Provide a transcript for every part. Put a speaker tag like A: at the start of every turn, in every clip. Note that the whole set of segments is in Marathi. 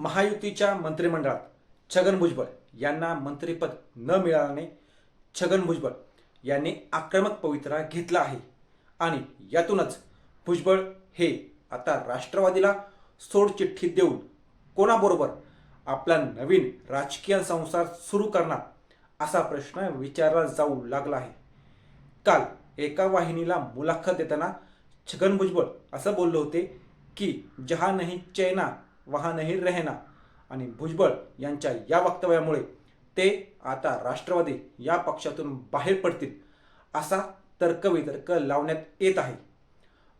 A: महायुतीच्या मंत्रिमंडळात छगन भुजबळ यांना मंत्रिपद न मिळाल्याने छगन भुजबळ यांनी आक्रमक पवित्रा घेतला आहे. आणि यातूनच भुजबळ हे आता राष्ट्रवादीला सोडचिठ्ठी देऊन कोणाबरोबर आपला नवीन राजकीय संसार सुरू करणार असा प्रश्न विचारला जाऊ लागला आहे. काल एका वाहिनीला मुलाखत देताना छगन भुजबळ असं बोलले होते की जहा नाही चैना वहा रेहना रहना. आणि भुजबळ यांच्या या वक्तव्यामुळे ते आता राष्ट्रवादी या पक्षातून बाहेर पडतील असा तर्कवितर्क लावण्यात येत आहे.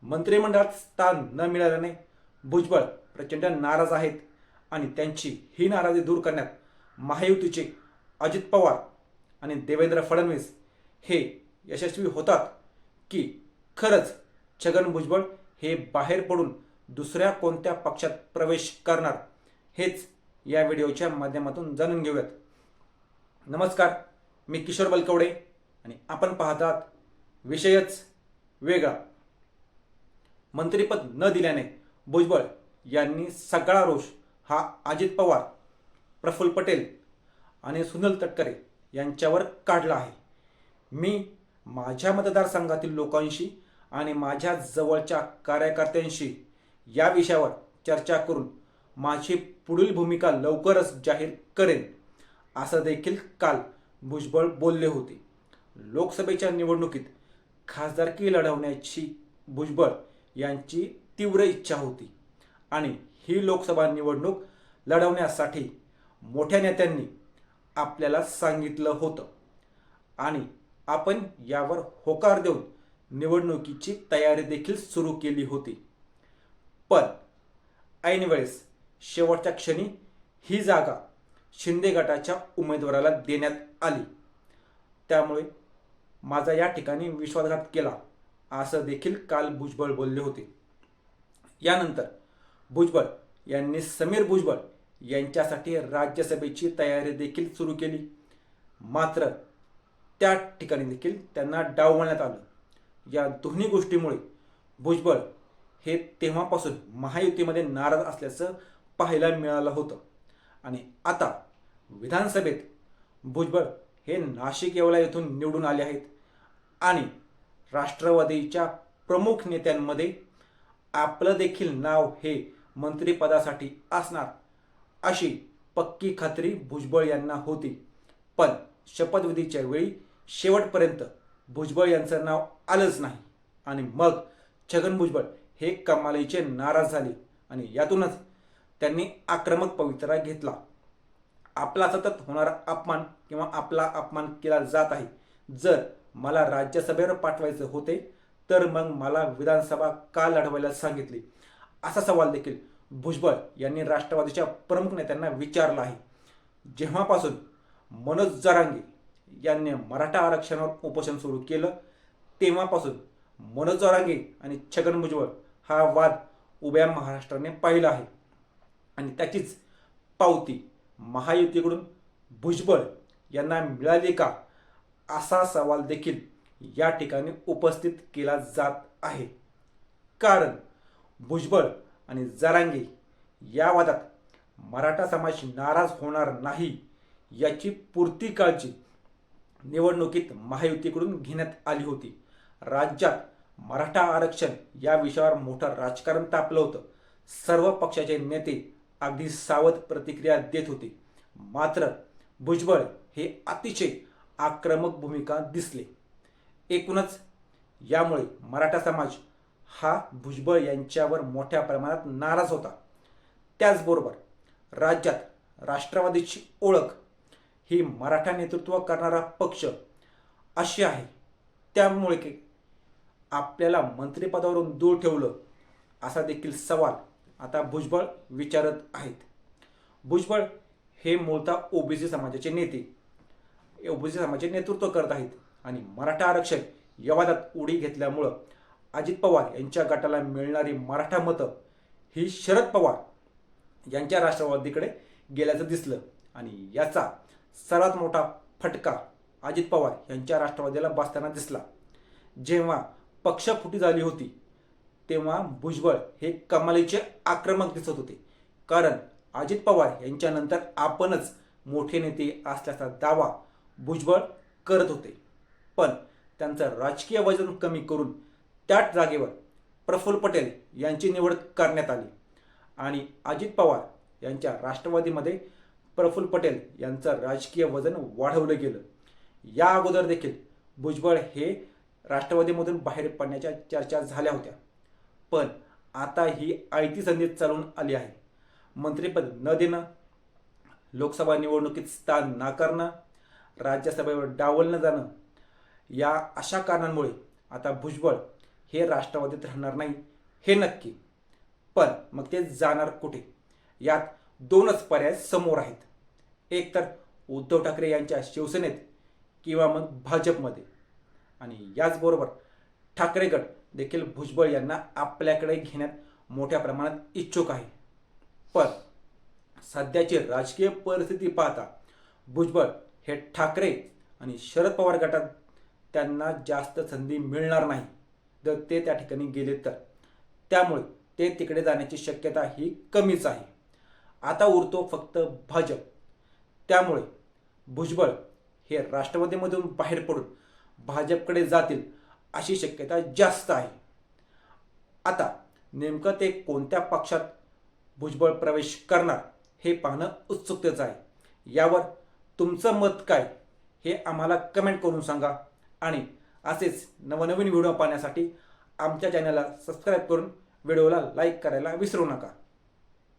A: मंत्रिमंडळात स्थान न मिळाल्याने भुजबळ प्रचंड नाराज आहेत आणि त्यांची ही नाराजी दूर करण्यात महायुतीचे अजित पवार आणि देवेंद्र फडणवीस हे यशस्वी होतात की खरंच छगन भुजबळ हे बाहेर पडून दुसऱ्या कोणत्या पक्षात प्रवेश करणार हेच या व्हिडिओच्या माध्यमातून जाणून घेऊयात. नमस्कार मी किशोर बलकवडे आणि आपण पाहतात विषयच वेगळा. मंत्रिपद न दिल्याने भुजबळ यांनी सगळा रोष हा अजित पवार प्रफुल्ल पटेल आणि सुनील तटकरे यांच्यावर काढला आहे. मी माझ्या मतदारसंघातील लोकांशी आणि माझ्या जवळच्या कार्यकर्त्यांशी या विषयावर चर्चा करून माझी पुढील भूमिका लवकरच जाहीर करेन असं देखील काल भुजबळ बोलले होते. लोकसभेच्या निवडणुकीत खासदारकी लढवण्याची भुजबळ यांची तीव्र इच्छा होती आणि ही लोकसभा निवडणूक लढवण्यासाठी मोठ्या नेत्यांनी आपल्याला सांगितलं होतं. आणि आपण यावर होकार देऊन निवडणुकीची तयारी देखील सुरू केली होती. पण ऐनवेळेस शेवटच्या क्षणी ही जागा शिंदे गटाच्या उमेदवाराला देण्यात आली. त्यामुळे माझा या ठिकाणी विश्वासघात केला असं देखील काल भुजबळ बोलले होते. यानंतर भुजबळ यांनी समीर भुजबळ यांच्यासाठी राज्यसभेची तयारी देखील सुरू केली. मात्र त्या ठिकाणी देखील त्यांना डावण्यात आलं. या दोन्ही गोष्टीमुळे भुजबळ हे तेव्हापासून महायुतीमध्ये नाराज असल्याचं पाहायला मिळालं होतं. आणि आता विधानसभेत भुजबळ हे नाशिक येवला येथून निवडून आले आहेत. आणि राष्ट्रवादीच्या प्रमुख नेत्यांमध्ये आपलं देखील नाव हे मंत्रिपदासाठी असणार अशी पक्की खात्री भुजबळ यांना होती. पण शपथविधीच्या वेळी शेवटपर्यंत भुजबळ यांचं नाव आलंच नाही. आणि मग छगन भुजबळ हे कमालीचे नाराज झाले आणि यातूनच त्यांनी आक्रमक पवित्रा घेतला. आपला सतत होणारा अपमान किंवा आपला अपमान केला जात आहे. जर मला राज्यसभेवर पाठवायचे होते तर मग मला विधानसभा का लढवायला सांगितली? असा सवाल देखील भुजबळ यांनी राष्ट्रवादीच्या प्रमुख नेत्यांना विचारला आहे. जेव्हापासून मनोज जरांगे यांनी मराठा आरक्षणावर उपोषण सुरू केलं तेव्हापासून मनोज जरांगे आणि छगन भुजबळ हा वाद उभ्या महाराष्ट्राने पाहिला आहे. आणि त्याचीच पावती महायुतीकडून भुजबळ यांना मिळाली का? असा सवाल देखील या ठिकाणी उपस्थित केला जात आहे. कारण भुजबळ आणि जरांगे या वादात मराठा समाज नाराज होणार नाही याची पूर्ती काळजी निवडणुकीत महायुतीकडून घेण्यात आली होती. राज्यात मराठा आरक्षण या विषयावर मोठं राजकारण तापलं होतं. सर्व पक्षाचे नेते अगदी सावध प्रतिक्रिया देत होते. मात्र भुजबळ हे अतिशय आक्रमक भूमिका दिसले. एकूणच यामुळे मराठा समाज हा भुजबळ यांच्यावर मोठ्या प्रमाणात नाराज होता. त्याचबरोबर राज्यात राष्ट्रवादीची ओळख ही मराठा नेतृत्व करणारा पक्ष अशी आहे. त्यामुळे की आपल्याला मंत्रिपदावरून दूर ठेवलं असा देखील सवाल आता भुजबळ विचारत आहेत. भुजबळ हे मूळतः ओबीसी समाजाचे नेते. ओबीसी समाजाचे नेतृत्व करत आहेत आणि मराठा आरक्षण या वादात उडी घेतल्यामुळं अजित पवार यांच्या गटाला मिळणारी मराठा मतं ही शरद पवार यांच्या राष्ट्रवादीकडे गेल्याचं दिसलं आणि याचा सर्वात मोठा फटका अजित पवार यांच्या राष्ट्रवादीला बसताना दिसला. जेव्हा पक्षफुटी झाली होती. तेव्हा भुजबळ हे कमालीचे आक्रमक दिसत होते. कारण अजित पवार यांच्यानंतर आपणच मोठे नेते असल्याचा दावा भुजबळ करत होते. पण त्यांचं राजकीय वजन कमी करून त्याच जागेवर प्रफुल्ल पटेल यांची निवड करण्यात आली. आणि अजित पवार यांच्या राष्ट्रवादीमध्ये प्रफुल्ल पटेल यांचं राजकीय वजन वाढवलं गेलं. या अगोदर देखील भुजबळ हे राष्ट्रवादीमधून बाहेर पडण्याच्या चर्चा झाल्या होत्या. पण आता ही आयती संधी चालून आली आहे. मंत्रिपद न देणं लोकसभा निवडणुकीत स्थान नाकारणं राज्यसभेवर डावलणं जाणं या अशा कारणांमुळे आता भुजबळ हे राष्ट्रवादीत राहणार नाही हे नक्की. पण मग ते जाणार कुठे? यात दोनच पर्याय समोर आहेत. एक तर उद्धव ठाकरे यांच्या शिवसेनेत किंवा मग भाजपमध्ये. आणि याचबरोबर ठाकरे गट देखील भुजबळ यांना आपल्याकडे घेण्यात मोठ्या प्रमाणात इच्छुक आहे. पण सध्याची राजकीय परिस्थिती पाहता भुजबळ हे ठाकरे आणि शरद पवार गटात त्यांना जास्त संधी मिळणार नाही. जर ते त्या ठिकाणी गेले तर. त्यामुळे ते तिकडे जाण्याची शक्यता ही कमीच आहे. आता उरतो फक्त भाजप. त्यामुळे भुजबळ हे राष्ट्रवादीमधून बाहेर पडून भाजपकडे जातील अशी शक्यता जास्त आहे. आता नेमकं ते कोणत्या पक्षात भुजबळ प्रवेश करणार हे पाहणं उत्सुकतेचं आहे. यावर तुमचं मत काय हे आम्हाला कमेंट करून सांगा आणि असेच नवनवीन व्हिडिओ पाहण्यासाठी आमच्या चॅनलला सबस्क्राईब करून व्हिडिओला लाईक करायला विसरू नका.